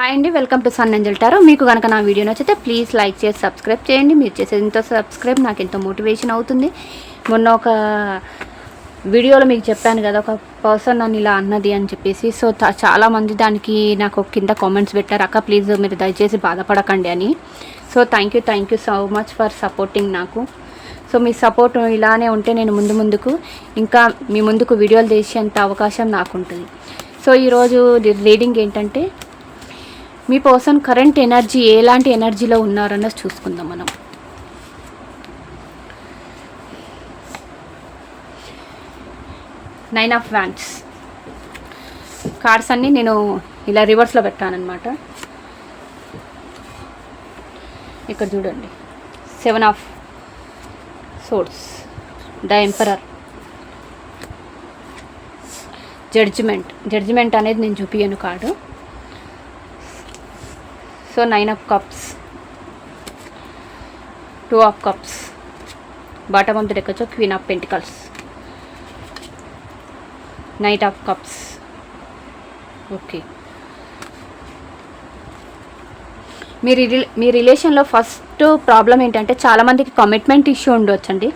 Hi అండి welcome to సన్ అంజల్ టారో. మీకు కనుక నా వీడియో నచ్చితే ప్లీజ్ లైక్ చేసి సబ్స్క్రైబ్ చేయండి. మీరు చేసేది ఎంతో సబ్స్క్రైబ్ నాకు ఎంతో మోటివేషన్ అవుతుంది. మొన్న ఒక వీడియోలో మీకు చెప్పాను కదా ఒక పర్సన్ నన్ను ఇలా అన్నది అని చెప్పేసి. సో చాలామంది దానికి నాకు కింద కామెంట్స్ పెట్టారు అక్క ప్లీజ్ మీరు దయచేసి బాధపడకండి అని. So thank you thank you so much for supporting నాకు. సో మీ సపోర్ట్ ఇలానే ఉంటే నేను ముందు ముందుకు ఇంకా మీ ముందుకు వీడియోలు చేసేంత అవకాశం నాకు ఉంటుంది సో ఈరోజు రీడింగ్ ఏంటంటే మీ పర్సన్ కరెంట్ ఎనర్జీ ఎలాంటి ఎనర్జీలో ఉన్నారన్నది చూసుకుందాం మనం. నైన్ ఆఫ్ వ్యాండ్స్ కార్డ్స్ అన్నీ నేను ఇలా రివర్స్లో పెట్టానన్నమాట. ఇక్కడ చూడండి. Seven of swords the emperor judgement judgement అనేది నేను చూపించను card so nine of cups two of cups bottom of the deck వచ్చి queen of pentacles knight of cups okay మీ రిలే మీ రిలేషన్లో ఫస్ట్ ప్రాబ్లం ఏంటంటే చాలామందికి కమిట్మెంట్ ఇష్యూ ఉండొచ్చండి.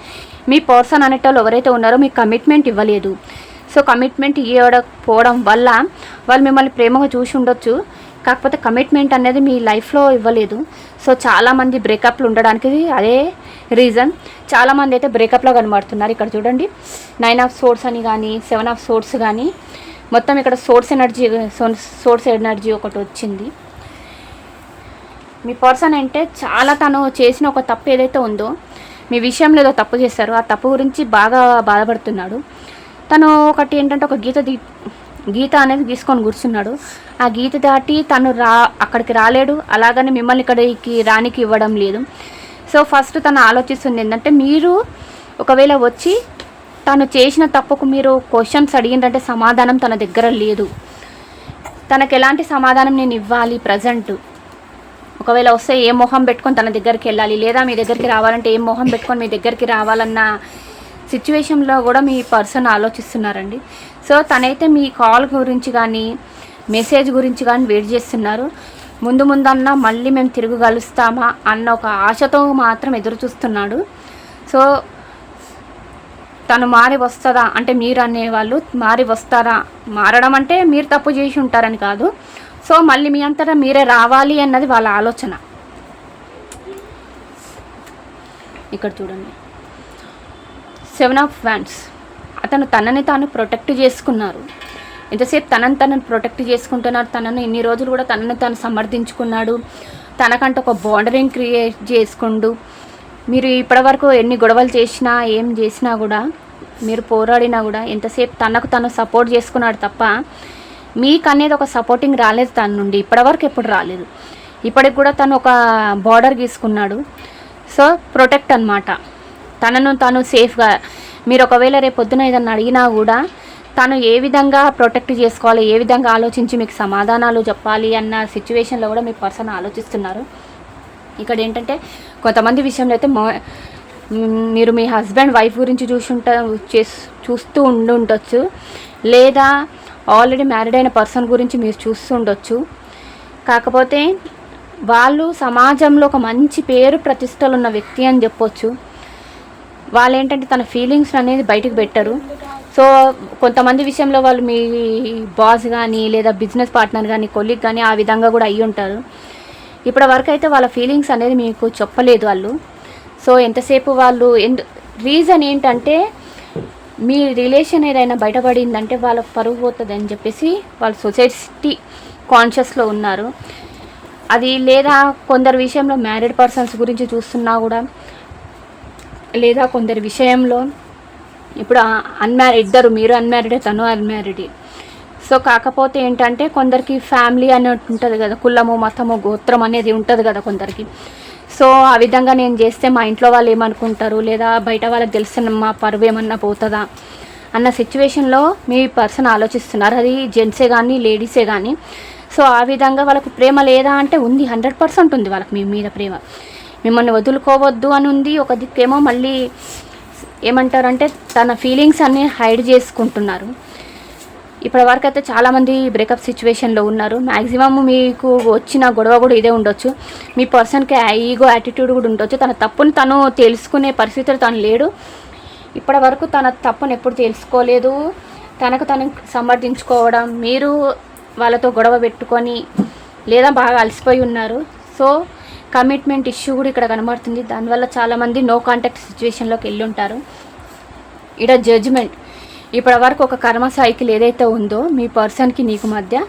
మీ పర్సన్ అనేటోళ్ళు ఎవరైతే ఉన్నారో మీకు కమిట్మెంట్ ఇవ్వలేదు. సో కమిట్మెంట్ ఇవ్వకపోవడం వల్ల వాళ్ళు మిమ్మల్ని ప్రేమగా చూసి ఉండొచ్చు. కాకపోతే కమిట్మెంట్ అనేది మీ లైఫ్లో ఇవ్వలేదు. సో చాలామంది బ్రేకప్లు ఉండడానికి అదే రీజన్ చాలామంది అయితే బ్రేకప్లో కనబడుతున్నారు. ఇక్కడ చూడండి. నైన్ ఆఫ్ సోర్స్ అని కానీ సెవెన్ ఆఫ్ సోర్స్ కానీ మొత్తం ఇక్కడ సోర్స్ ఎనర్జీ సోర్స్ ఎనర్జీ ఒకటి వచ్చింది. మీ పర్సన్ అంటే చాలా తను చేసిన ఒక తప్పు ఏదైతే ఉందో మీ విషయంలో ఏదో తప్పు చేశారో ఆ తప్పు గురించి బాగా బాధపడుతున్నాడు. తను ఒకటి ఏంటంటే ఒక గీత గీత అనేది గీసుకొని కూర్చున్నాడు. ఆ గీత దాటి తను రా అక్కడికి రాలేడు. అలాగని మిమ్మల్ని ఇక్కడికి రానికి ఇవ్వడం లేదు. సో ఫస్ట్ తను ఆలోచిస్తుంది ఏంటంటే మీరు ఒకవేళ వచ్చి తను చేసిన తప్పుకు మీరు క్వశ్చన్స్ అడిగిందంటే సమాధానం తన దగ్గర లేదు. తనకు ఎలాంటి సమాధానం నేను ఇవ్వాలి ప్రజెంట్ ఒకవేళ వస్తే ఏ మొహం పెట్టుకొని తన దగ్గరికి వెళ్ళాలి? లేదా మీ దగ్గరికి రావాలంటే ఏ మొహం పెట్టుకొని మీ దగ్గరికి రావాలన్న సిచ్యువేషన్లో కూడా మీ పర్సన్ ఆలోచిస్తున్నారండి. సో తనైతే మీ కాల్ గురించి కానీ మెసేజ్ గురించి కానీ వెయిట్ చేస్తున్నారు. ముందు ముందన్నా మళ్ళీ మేము తిరుగు కలుస్తామా అన్న ఒక ఆశతో మాత్రం ఎదురు చూస్తున్నాడు. సో తను మారి వస్తుందా అంటే మీరు అనేవాళ్ళు మారి వస్తారా? మారడం అంటే మీరు తప్పు చేసి ఉంటారని కాదు. సో మళ్ళీ మీ అంతటా మీరే రావాలి అన్నది వాళ్ళ ఆలోచన. ఇక్కడ చూడండి. సెవెన్ ఆఫ్ వ్యాన్స్ అతను తనని తాను ప్రొటెక్ట్ చేసుకున్నారు. ఎంతసేపు తనని తనని ప్రొటెక్ట్ చేసుకుంటున్నారు తనను ఇన్ని రోజులు కూడా తనని తాను సమర్థించుకున్నాడు తనకంటే ఒక బౌండరీని క్రియేట్ చేసుకుండు మీరు ఇప్పటివరకు ఎన్ని గొడవలు చేసినా ఏం చేసినా కూడా మీరు పోరాడినా కూడా ఎంతసేపు తనకు తను సపోర్ట్ చేసుకున్నాడు తప్ప మీకు అనేది ఒక సపోర్టింగ్ రాలేదు తన నుండి ఇప్పటివరకు ఎప్పుడు రాలేదు. ఇప్పటికి కూడా తను ఒక బార్డర్ గీసుకున్నాడు. సో ప్రొటెక్ట్ అన్నమాట. తనను తను సేఫ్గా మీరు ఒకవేళ రేపు పొద్దున ఏదన్నా అడిగినా కూడా తను ఏ విధంగా ప్రొటెక్ట్ చేసుకోవాలి ఏ విధంగా ఆలోచించి మీకు సమాధానాలు చెప్పాలి అన్న సిచ్యువేషన్లో కూడా మీ పర్సన్ ఆలోచిస్తున్నారు. ఇక్కడ ఏంటంటే కొంతమంది విషయంలో అయితే మో మీరు మీ హస్బెండ్ వైఫ్ గురించి చూసుంట చూస్తూ ఉండి ఉండొచ్చు లేదా ఆల్రెడీ మ్యారీడ్ అయిన పర్సన్ గురించి మీరు చూస్తూ ఉండొచ్చు కాకపోతే వాళ్ళు సమాజంలో ఒక మంచి పేరు ప్రతిష్టలు ఉన్న వ్యక్తి అని చెప్పొచ్చు. వాళ్ళు ఏంటంటే తన ఫీలింగ్స్ అనేది బయటకు పెట్టరు. సో కొంతమంది విషయంలో వాళ్ళు మీ బాస్ కానీ లేదా బిజినెస్ పార్ట్నర్ కానీ కొలీగ్ కానీ ఆ విధంగా కూడా అయ్యి ఉంటారు. ఇప్పటి వరకు అయితే వాళ్ళ ఫీలింగ్స్ అనేది మీకు చెప్పలేదు వాళ్ళు. సో ఎంతసేపు వాళ్ళు ఎందు రీజన్ ఏంటంటే మీ రిలేషన్ ఏదైనా బయటపడిందంటే వాళ్ళ పరువు పోతుంది అని చెప్పేసి వాళ్ళు సొసైటీ కాన్షియస్లో ఉన్నారు. అది లేదా కొందరు విషయంలో మ్యారీడ్ పర్సన్స్ గురించి చూస్తున్నా కూడా లేదా కొందరి విషయంలో ఇప్పుడు అన్మ్యారీ ఇద్దరు మీరు అన్మ్యారీడే తను అన్మ్యారీడ్ సో కాకపోతే ఏంటంటే కొందరికి ఫ్యామిలీ అనేది ఉంటుంది కదా కులము మతము గోత్రం అనేది ఉంటుంది కదా కొందరికి. సో ఆ విధంగా నేను చేస్తే మా ఇంట్లో వాళ్ళు ఏమనుకుంటారు? లేదా బయట వాళ్ళకి తెలిసిన మా పరువు ఏమన్నా పోతుందా? అన్న సిచ్యువేషన్లో మీ పర్సన్ ఆలోచిస్తున్నారు. అది జెంట్సే కానీ లేడీసే కానీ సో ఆ విధంగా వాళ్ళకు ప్రేమ లేదా అంటే ఉంది హండ్రెడ్ పర్సెంట్ ఉంది వాళ్ళకి మీ మీద ప్రేమ. మిమ్మల్ని వదులుకోవద్దు అని ఉంది. ఒక దిక్కేమో మళ్ళీ ఏమంటారంటే తన ఫీలింగ్స్ అన్నీ హైడ్ చేసుకుంటున్నారు. ఇప్పటి వరకు అయితే చాలామంది బ్రేకప్ సిచ్యువేషన్లో ఉన్నారు. మ్యాక్సిమమ్ మీకు వచ్చిన గొడవ కూడా ఇదే ఉండొచ్చు. మీ పర్సన్కి ఈగో యాటిట్యూడ్ కూడా ఉండొచ్చు. తన తప్పుని తను తెలుసుకునే పరిస్థితులు తను లేడు. ఇప్పటి వరకు తన తప్పును ఎప్పుడు తెలుసుకోలేదు. తనకు తను సమర్థించుకోవడం మీరు వాళ్ళతో గొడవ పెట్టుకొని లేదా బాగా అలసిపోయి ఉన్నారు. సో కమిట్మెంట్ ఇష్యూ కూడా ఇక్కడ కనబడుతుంది. దానివల్ల చాలామంది నో కాంటాక్ట్ సిచ్యువేషన్లోకి వెళ్ళి ఉంటారు ఇక్కడ జడ్జిమెంట్. ఇప్పటి వరకు ఒక కర్మ సైకిల్ ఏదైతే ఉందో మీ పర్సన్కి నీకు మధ్య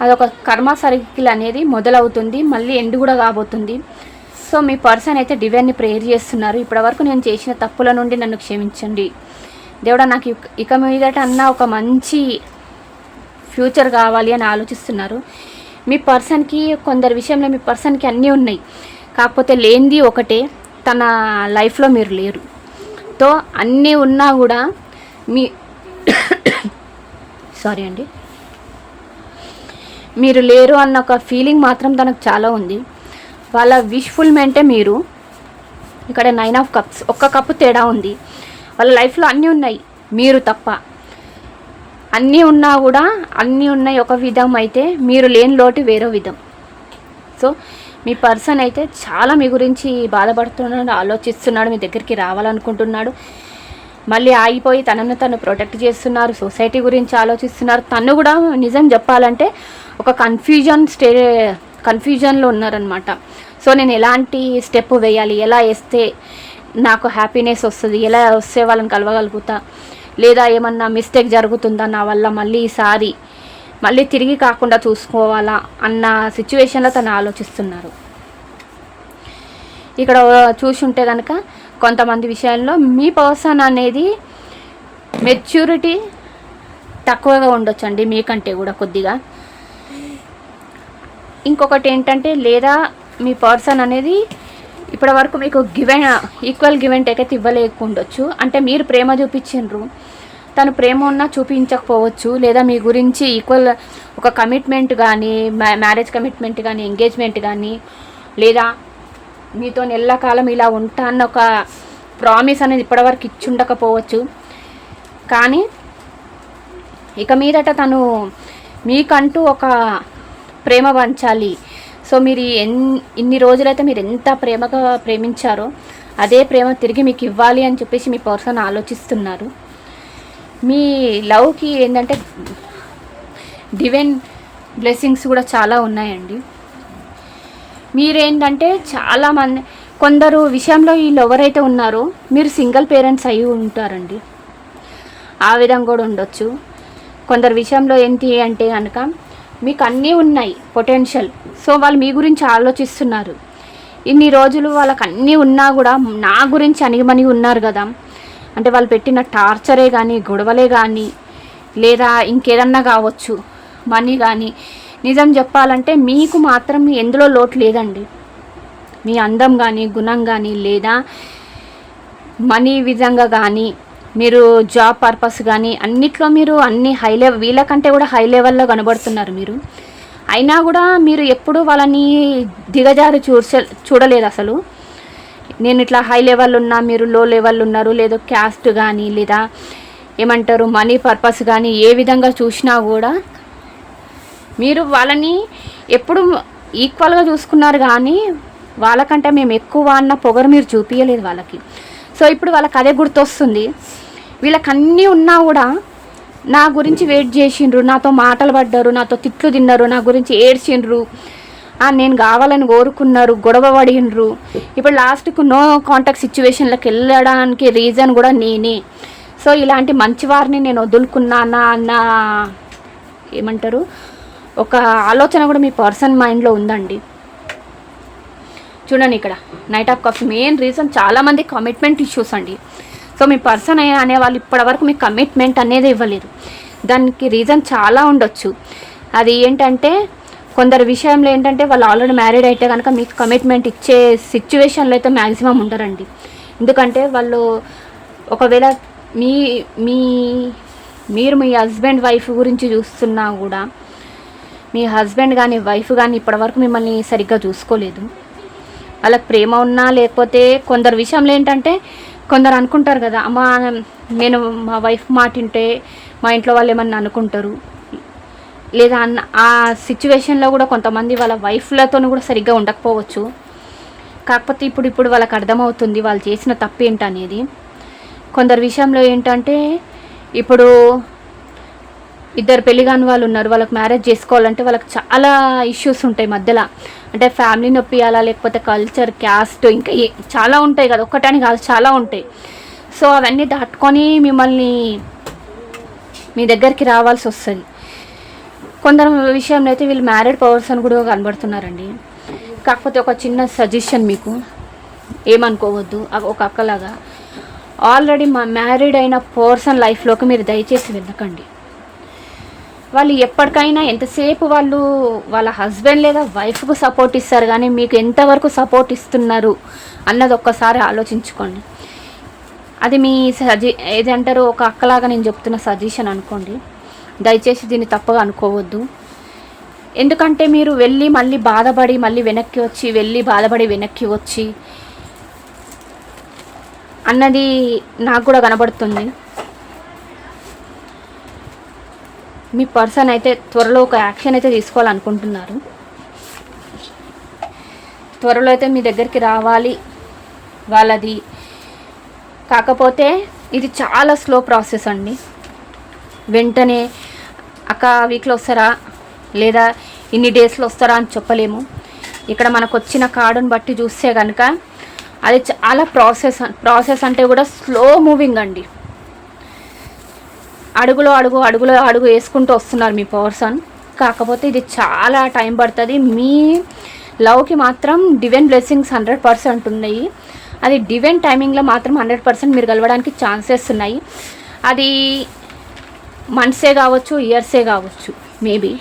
అదొక కర్మ సైకిల్ అనేది మొదలవుతుంది. మళ్ళీ ఎండ్ కూడా కాబోతుంది. సో మీ పర్సన్ అయితే డివైన్ని ప్రేయర్ చేస్తున్నారు. ఇప్పటి వరకు నేను చేసిన తప్పుల నుండి నన్ను క్షమించండి. దేవుడా నాకు ఇక- ఇక మీదట అన్న ఒక మంచి ఫ్యూచర్ కావాలి అని ఆలోచిస్తున్నారు. మీ పర్సన్కి కొందరి విషయంలో మీ పర్సన్కి అన్నీ ఉన్నాయి. కాకపోతే లేనిది ఒకటే తన లైఫ్లో మీరు లేరు. తో అన్నీ ఉన్నా కూడా మీ సారీ అండి. మీరు లేరు అన్న ఒక ఫీలింగ్ మాత్రం తనకు చాలా ఉంది. వాళ్ళ విష్ఫుల్మెంటే మీరు ఇక్కడ నైన్ ఆఫ్ కప్స్ ఒక్క కప్పు తేడా ఉంది. వాళ్ళ లైఫ్లో అన్నీ ఉన్నాయి. మీరు తప్ప. అన్నీ ఉన్నా కూడా అన్నీ ఉన్నాయి ఒక విధం అయితే మీరు లేని లోటు వేరే విధం. సో మీ పర్సన్ అయితే చాలా మీ గురించి బాధపడుతున్నాడు ఆలోచిస్తున్నాడు మీ దగ్గరికి రావాలనుకుంటున్నాడు. మళ్ళీ ఆగిపోయి తనను తను ప్రొటెక్ట్ చేస్తున్నారు సొసైటీ గురించి ఆలోచిస్తున్నారు. తను కూడా నిజం చెప్పాలంటే ఒక కన్ఫ్యూజన్ స్టే కన్ఫ్యూజన్లో ఉన్నారనమాట సో నేను ఎలాంటి స్టెప్ వేయాలి ఎలా వేస్తే నాకు హ్యాపీనెస్ వస్తుంది ఎలా వస్తే వాళ్ళని కలవగలుగుతా? లేదా ఏమన్నా మిస్టేక్ జరుగుతుందా నా వల్ల మళ్ళీ ఈసారి? మళ్ళీ తిరిగి కాకుండా చూసుకోవాలా? అన్న సిచ్యువేషన్లో తను ఆలోచిస్తున్నారు. ఇక్కడ చూసుంటే కనుక కొంతమంది విషయాల్లో మీ పర్సన్ అనేది మెచ్యూరిటీ తక్కువగా ఉండొచ్చండి మీకంటే కూడా కొద్దిగా. ఇంకొకటి ఏంటంటే లేదా మీ పర్సన్ అనేది ఇప్పటి వరకు మీకు గివెన్ ఈక్వల్ గివెన్ టేక్ అయితే ఇవ్వలేకుండొచ్చు. అంటే మీరు ప్రేమ చూపించిండ్రు తను ప్రేమ ఉన్నా చూపించకపోవచ్చు. లేదా మీ గురించి ఈక్వల్ ఒక కమిట్మెంట్ కానీ మ్యారేజ్ కమిట్మెంట్ కానీ ఎంగేజ్మెంట్ కానీ లేదా మీతో ఎల్లకాలం ఇలా ఉంటా అన్న ఒక ప్రామిస్ అనేది ఇప్పటివరకు ఇచ్చి ఉండకపోవచ్చు కానీ ఇక మీదట తను మీకంటూ ఒక ప్రేమ పంచాలి. సో మీరు ఎన్ ఇన్ని రోజులైతే మీరు ఎంత ప్రేమగా ప్రేమించారో అదే ప్రేమ తిరిగి మీకు ఇవ్వాలి అని చెప్పేసి మీ పర్సన్ ఆలోచిస్తున్నారు. మీ లవ్కి ఏంటంటే డివైన్ బ్లెస్సింగ్స్ కూడా చాలా ఉన్నాయండి. మీరేంటంటే చాలామంది కొందరు విషయంలో వీళ్ళు ఎవరైతే ఉన్నారో మీరు సింగిల్ పేరెంట్స్ అయి ఉంటారండి. ఆ విధంగా కూడా ఉండొచ్చు. కొందరు విషయంలో ఏంటి అంటే కనుక మీకు అన్నీ ఉన్నాయి పొటెన్షియల్ సో వాళ్ళు మీ గురించి ఆలోచిస్తున్నారు. ఇన్ని రోజులు వాళ్ళకి అన్నీ ఉన్నా కూడా నా గురించి అనిగమని ఉన్నారు కదా. అంటే వాళ్ళు పెట్టిన టార్చరే కానీ గొడవలే కానీ లేదా ఇంకేదన్నా కావచ్చు మనీ కానీ నిజం చెప్పాలంటే మీకు మాత్రం ఎందులో లోటు లేదండి. మీ అందం కానీ గుణం కానీ లేదా మనీ విధంగా కానీ మీరు జాబ్ పర్పస్ కానీ అన్నిట్లో మీరు అన్ని హై లెవెల్ వీళ్ళకంటే కూడా హై లెవెల్లో కనబడుతున్నారు మీరు. అయినా కూడా మీరు ఎప్పుడు వాళ్ళని దిగజారి చూస చూడలేదు అసలు. నేను ఇట్లా హై లెవెల్ ఉన్నా మీరు లో లెవెల్ ఉన్నారు లేదో క్యాస్ట్ కానీ లేదా ఏమంటారు మనీ పర్పస్ కానీ ఏ విధంగా చూసినా కూడా మీరు వాళ్ళని ఎప్పుడు ఈక్వల్గా చూసుకున్నారు కానీ వాళ్ళకంటే మేము ఎక్కువ అన్న పొగరు మీరు చూపించలేదు వాళ్ళకి. సో ఇప్పుడు వాళ్ళకి అదే గుర్తొస్తుంది. వీళ్ళకి అన్నీ ఉన్నా కూడా నా గురించి వెయిట్ చేసిండ్రు నాతో మాటలు పడ్డారు నాతో తిట్లు తిన్నారు నా గురించి ఏడ్చిండ్రు. నేను కావాలని కోరుకున్నారు గొడవ పడిండ్రు. ఇప్పుడు లాస్ట్కు నో కాంటాక్ట్ సిచ్యువేషన్లోకి వెళ్ళడానికి రీజన్ కూడా నేనే. సో ఇలాంటి మంచి వారిని నేను వదులుకున్నానా అన్న ఏమంటారు? ఒక ఆలోచన కూడా మీ పర్సన్ మైండ్లో ఉందండి. చూడండి ఇక్కడ. Knight of cups main reason చాలామంది కమిట్మెంట్ ఇష్యూస్ అండి. సో మీ పర్సన్ అనే వాళ్ళు ఇప్పటివరకు మీకు కమిట్మెంట్ అనేది ఇవ్వలేదు. దానికి రీజన్ చాలా ఉండొచ్చు. అది ఏంటంటే కొందరు విషయంలో ఏంటంటే వాళ్ళు ఆల్రెడీ మ్యారీడ్ అయితే కనుక మీకు కమిట్మెంట్ ఇచ్చే సిచ్యువేషన్లో అయితే మ్యాక్సిమం ఉండరండి. ఎందుకంటే వాళ్ళు ఒకవేళ మీ మీ మీరు మీ హస్బెండ్ వైఫ్ గురించి చూస్తున్నా కూడా మీ హస్బెండ్ కానీ వైఫ్ కానీ ఇప్పటివరకు మిమ్మల్ని సరిగ్గా చూసుకోలేదు. వాళ్ళకి ప్రేమ ఉన్నా లేకపోతే కొందరు విషయంలో ఏంటంటే కొందరు అనుకుంటారు కదా అమ్మ నేను మా వైఫ్ మాటింటే మా ఇంట్లో వాళ్ళు ఏమన్నా అనుకుంటారు? లేదా అన్న ఆ సిచ్యువేషన్లో కూడా కొంతమంది వాళ్ళ వైఫ్లతో కూడా సరిగ్గా ఉండకపోవచ్చు. కాకపోతే ఇప్పుడు ఇప్పుడు వాళ్ళకి అర్థమవుతుంది వాళ్ళు చేసిన తప్పు ఏంటనేది కొందరు విషయంలో ఏంటంటే ఇప్పుడు ఇద్దరు పెళ్ళి కాని వాళ్ళు ఉన్నారు వాళ్ళకి మ్యారేజ్ చేసుకోవాలంటే వాళ్ళకి చాలా ఇష్యూస్ ఉంటాయి మధ్యలో. అంటే ఫ్యామిలీ నొప్పి అలా లేకపోతే కల్చర్ క్యాస్ట్ ఇంకా చాలా ఉంటాయి కదా ఒక్కటని కాదు చాలా ఉంటాయి. సో అవన్నీ దాటుకొని మిమ్మల్ని మీ దగ్గరికి రావాల్సి వస్తుంది. కొందరు విషయంలో అయితే వీళ్ళు మ్యారీడ్ పర్సన్ కూడా కనబడుతున్నారండి. కాకపోతే ఒక చిన్న సజెషన్ మీకు. ఏమనుకోవద్దు ఒక అక్కలాగా. ఆల్రెడీ మా మ్యారీడ్ అయిన పర్సన్ లైఫ్లోకి మీరు దయచేసి వెళ్ళకండి వాళ్ళు ఎప్పటికైనా ఎంతసేపు వాళ్ళు వాళ్ళ హస్బెండ్ లేదా వైఫ్కు సపోర్ట్ ఇస్తారు కానీ మీకు ఎంతవరకు సపోర్ట్ ఇస్తున్నారు అన్నది ఒక్కసారి ఆలోచించుకోండి. అది మీ సజె ఏదంటారు ఒక అక్కలాగా నేను చెప్తున్న సజెషన్ అనుకోండి. దయచేసి దీన్ని తప్పగా అనుకోవద్దు. ఎందుకంటే మీరు వెళ్ళి మళ్ళీ బాధపడి మళ్ళీ వెనక్కి వచ్చి వెళ్ళి బాధపడి వెనక్కి వచ్చి అన్నది నాకు కూడా కనబడుతుంది. మీ పర్సన్ అయితే త్వరలో ఒక యాక్షన్ అయితే తీసుకోవాలనుకుంటున్నారు. త్వరలో అయితే మీ దగ్గరికి రావాలి వాళ్ళది. కాకపోతే ఇది చాలా స్లో ప్రాసెస్ అండి. వెంటనే అక్క వీక్లో వస్తారా? లేదా ఇన్ని డేస్లో వస్తారా? అని చెప్పలేము. ఇక్కడ మనకు వచ్చిన కార్డుని బట్టి చూస్తే కనుక అది చాలా ప్రాసెస్ ప్రాసెస్ అంటే కూడా స్లో మూవింగ్ అండి. అడుగులో అడుగు అడుగులో అడుగు వేసుకుంటూ వస్తున్నారు మీ పర్సన్ కాకపోతే ఇది చాలా టైం పడుతుంది. మీ లవ్కి మాత్రం డివెన్ బ్లెస్సింగ్స్ హండ్రెడ్ పర్సెంట్ ఉన్నాయి. అది డివెన్ టైమింగ్లో మాత్రం హండ్రెడ్ పర్సెంట్ మీరు కలవడానికి ఛాన్సెస్ ఉన్నాయి. అది మంత్సే కావచ్చు ఇయర్సే కావచ్చు మేబీ.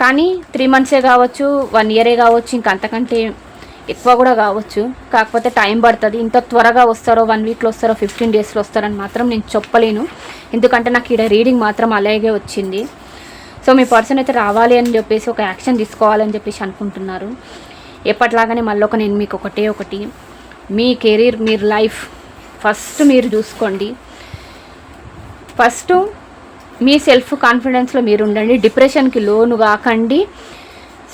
కానీ త్రీ మంత్సే కావచ్చు వన్ ఇయరే కావచ్చు ఇంకంతకంటే ఎక్కువ కూడా కావచ్చు. కాకపోతే టైం పడుతుంది. ఇంత త్వరగా వస్తారో వన్ వీక్లో వస్తారో ఫిఫ్టీన్ డేస్లో వస్తారని మాత్రం నేను చెప్పలేను. ఎందుకంటే నాకు ఇక్కడ రీడింగ్ మాత్రం అలాగే వచ్చింది. సో మీ పర్సన్ అయితే రావాలి అని చెప్పేసి ఒక యాక్షన్ తీసుకోవాలని చెప్పేసి అనుకుంటున్నారు. ఎప్పటిలాగానే మళ్ళీ ఒక నేను మీకు ఒకటే ఒకటి. మీ కెరీర్ మీరు లైఫ్ ఫస్ట్ మీరు చూసుకోండి. ఫస్ట్ మీ సెల్ఫ్ కాన్ఫిడెన్స్లో మీరు ఉండండి. డిప్రెషన్కి లోను కాకండి.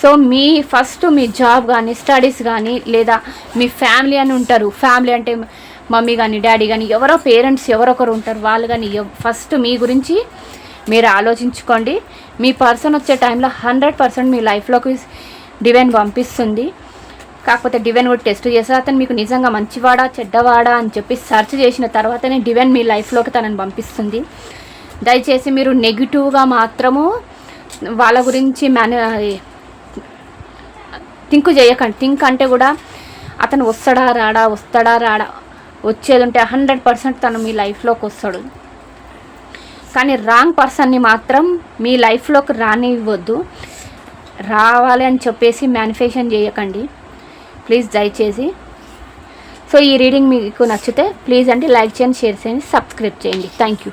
సో మీ ఫస్ట్ మీ జాబ్ కానీ స్టడీస్ కానీ లేదా మీ ఫ్యామిలీ అని ఉంటారు. ఫ్యామిలీ అంటే మమ్మీ కానీ డాడీ కానీ ఎవరో పేరెంట్స్ ఎవరొకరు ఉంటారు. వాళ్ళు కానీ ఫస్ట్ మీ గురించి మీరు ఆలోచించుకోండి. మీ పర్సన్ వచ్చే టైంలో హండ్రెడ్ పర్సెంట్ మీ లైఫ్లోకి డివైన్ పంపిస్తుంది. కాకపోతే డివైన్ కూడా టెస్ట్ చేస్తే అతను మీకు నిజంగా మంచివాడా చెడ్డవాడా అని చెప్పి సెర్చ్ చేసిన తర్వాతనే డివైన్ మీ లైఫ్లోకి తనని పంపిస్తుంది. దయచేసి మీరు నెగిటివ్గా మాత్రము వాళ్ళ గురించి మేనే థింక్ చేయకండి. థింక్ అంటే కూడా అతను వస్తాడా రాడా వస్తాడా రాడా. వచ్చేది ఉంటే హండ్రెడ్ పర్సెంట్ తను మీ లైఫ్లోకి వస్తాడు. కానీ రాంగ్ పర్సన్ని మాత్రం మీ లైఫ్లోకి రానివ్వద్దు. రావాలి అని చెప్పేసి మ్యానిఫేషన్ చేయకండి. ప్లీజ్ దయచేసి. సో ఈ రీడింగ్ మీకు నచ్చితే ప్లీజ్ అండి లైక్ చేయండి షేర్ చేయండి సబ్స్క్రైబ్ చేయండి. Thank you.